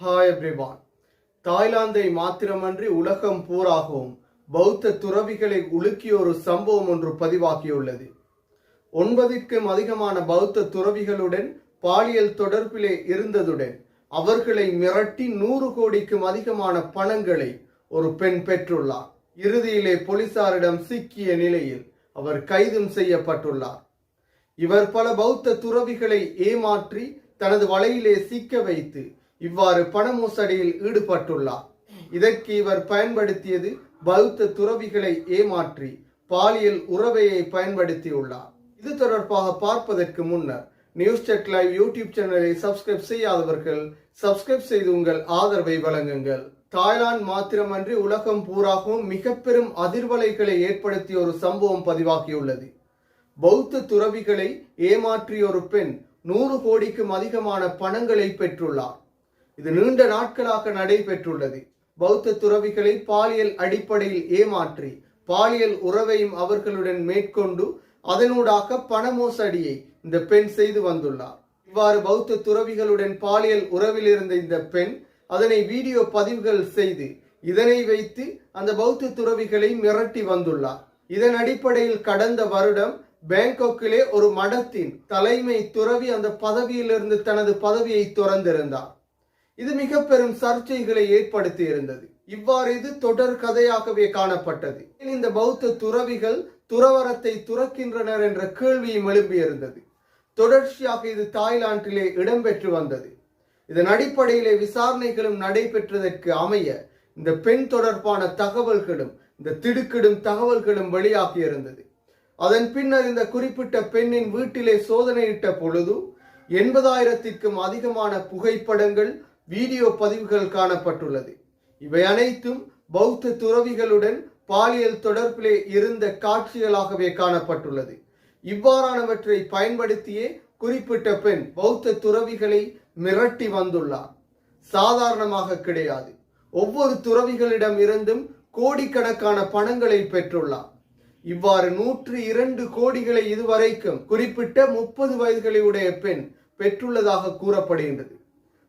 Hi everyone தாய்லாந்தை மாத்திரமன்றி உலகம் பூராகவும் பௌத்த துறவிகளை உலுக்கிய ஒரு சம்பவம் ஒன்று பதிவாகியுள்ளது. ஒன்பதுக்கும் அதிகமான பௌத்த துறவிகளுடன் பாலியல் தொடர்பிலே இருந்ததுடன் அவர்களை மிரட்டி நூறு கோடிக்கும் அதிகமான பணங்களை ஒரு பெண் பெற்றுள்ளார். இறுதியிலே போலீசாரிடம் சிக்கிய நிலையில் அவர் கைதும் செய்யப்பட்டுள்ளார். இவர் பல பௌத்த துறவிகளை ஏமாற்றி தனது வலையிலே சிக்க வைத்து இவ்வாறு பண மோசடியில் ஈடுபட்டுள்ளார். இதற்கு இவர் பயன்படுத்தியது பௌத்த துறவிகளை ஏமாற்றி பாலியல் உறவையை பயன்படுத்தியுள்ளார். இது தொடர்பாக பார்ப்பதற்கு முன்னர் நியூஸ் செட் லைவ் யூடியூப் சேனலை சப்ஸ்கிரைப் செய்யாதவர்கள் சப்ஸ்கிரைப் செய்து உங்கள் ஆதரவை வழங்குங்கள். தாய்லாந்து மாத்திரமன்றி உலகம் பூராகவும் மிக பெரும் அதிர்வலைகளை ஏற்படுத்திய ஒரு சம்பவம் பதிவாகியுள்ளது. பௌத்த துறவிகளை ஏமாற்றிய ஒரு பெண் நூறு கோடிக்கும் அதிகமான பணங்களை பெற்றுள்ளார். இது நீண்ட நாட்களாக நடைபெற்றுள்ளது. பௌத்த துறவிகளை பாலியல் அடிப்படையில் ஏமாற்றி பாலியல் உறவையும் அவர்களுடன் மேற்கொண்டு அதனூடாக பண மோசடியை இந்த பெண் செய்து வந்துள்ளார். இவ்வாறு பௌத்த துறவிகளுடன் பாலியல் உறவில் இருந்த இந்த பெண் அதனை வீடியோ பதிவுகள் செய்து இதனை வைத்து அந்த பௌத்த துறவிகளை மிரட்டி வந்துள்ளார். இதன் அடிப்படையில் கடந்த வருடம் பேங்காக்கிலே ஒரு மடத்தின் தலைமை துறவி அந்த பதவியிலிருந்து தனது பதவியை துறந்திருந்தார். இது மிக பெரும் சர்ச்சைகளை ஏற்படுத்தி இருந்தது இவ்வாறு இது தொடர் கதையாகவே காணப்பட்டது. இந்த பௌத்த துறவிகள் துறவரத்தை துறக்கின்றனர் என்ற கேள்வியும் எழும்பியிருந்தது. தொடர்ச்சியாக இது தாய்லாந்திலே இடம்பெற்று வந்தது. இதன் அடிப்படையிலே விசாரணைகளும் நடைபெற்றதற்கு அமைய இந்த பெண் தொடர்பான தகவல்களும் இந்த திடுக்கிடும் தகவல்களும் வெளியாகி இருந்தது அதன் பின்னர் இந்த குறிப்பிட்ட பெண்ணின் வீட்டிலே சோதனையிட்ட பொழுது எண்பதாயிரத்திற்கும் அதிகமான புகைப்படங்கள் வீடியோ பதிவுகள் காணப்பட்டுள்ளது. இவை அனைத்தும் பௌத்த துறவிகளுடன் பாலியல் தொடர்பிலே இருந்த காட்சிகளாகவே காணப்பட்டுள்ளது. இவ்வாறானவற்றை பயன்படுத்தியே குறிப்பிட்ட பெண் பௌத்த துறவிகளை மிரட்டி வந்துள்ளார். சாதாரணமாக கிடையாது. ஒவ்வொரு துறவிகளிடம் இருந்தும் கோடிக்கணக்கான பணங்களை பெற்றுள்ளார். இவ்வாறு நூற்று இரண்டு கோடிகளை இதுவரைக்கும் குறிப்பிட்ட முப்பது வயதுகளை உடைய பெண் பெற்றுள்ளதாக கூறப்படுகின்றது.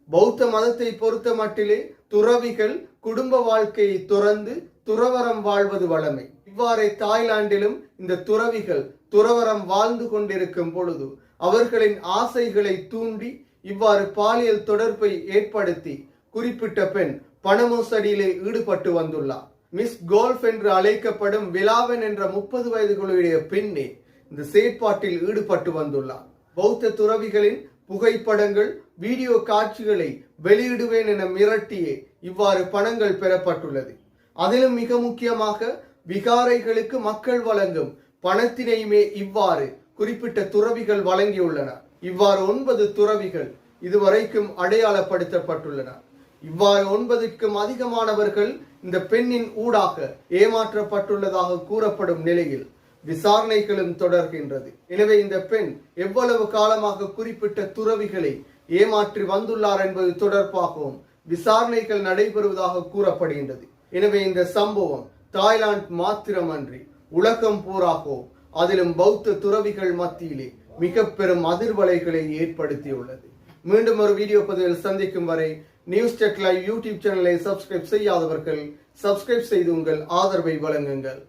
பௌத்த மதத்தை பொறுத்த மட்டிலே துறவிகள் குடும்ப வாழ்க்கையை துறந்து துறவரம் வாழ்வது வளமை. இவ்வாறே தாய்லாந்திலும் இந்த துறவிகள் துறவரம் வாழ்ந்து கொண்டிருக்கும் பொழுது அவர்களின் ஆசைகளை தூண்டி இவ்வாறு பாலியல் தொடர்பை ஏற்படுத்தி குறிப்பிட்ட பெண் பணமோசடியிலே ஈடுபட்டு வந்துள்ளார். மிஸ் கோல்ஃப் என்று அழைக்கப்படும் விலாவன் என்ற முப்பது வயதுகளுடைய பெண்ணே இந்த செயற்பாட்டில் ஈடுபட்டு வந்துள்ளார். பௌத்த துறவிகளின் புகைப்படங்கள் வீடியோ காட்சிகளை வெளியிடுவேன் என மிரட்டியே இவ்வாறு பணங்கள் பெறப்பட்டுள்ளது. அதிலும் மிக முக்கியமாக விகாரைகளுக்கு மக்கள் வழங்கும் பணத்தினையுமே இவ்வாறு குறிப்பிட்ட துறவிகள் வழங்கியுள்ளனர் இவ்வாறு ஒன்பது துறவிகள் இதுவரைக்கும் அடையாளப்படுத்தப்பட்டுள்ளனர் இவ்வாறு ஒன்பதுக்கும் அதிகமானவர்கள் இந்த பெண்ணின் ஊடாக ஏமாற்றப்பட்டுள்ளதாக கூறப்படும் நிலையில் விசாரணைகளும் தொடர்கின்றது. எனவே இந்த பெண் எவ்வளவு காலமாக குறிப்பிட்ட துறவிகளை ஏமாற்றி வந்துள்ளார் என்பது தொடர்பாகவும் விசாரணைகள் நடைபெறுவதாக கூறப்படுகின்றது. எனவே இந்த சம்பவம் தாய்லாந்து மாத்திரமன்றி உலகம் பூராகவும் அதிலும் பௌத்த துறவிகள் மத்தியிலே மிக பெரும் அதிர்வலைகளை ஏற்படுத்தியுள்ளது. மீண்டும் ஒரு வீடியோ பதிவில் சந்திக்கும் வரை நியூஸ் டெக் லைவ் யூடியூப் சேனலை சப்ஸ்கிரைப் செய்யாதவர்கள் சப்ஸ்கிரைப் செய்து உங்கள் ஆதரவை வழங்குங்கள்.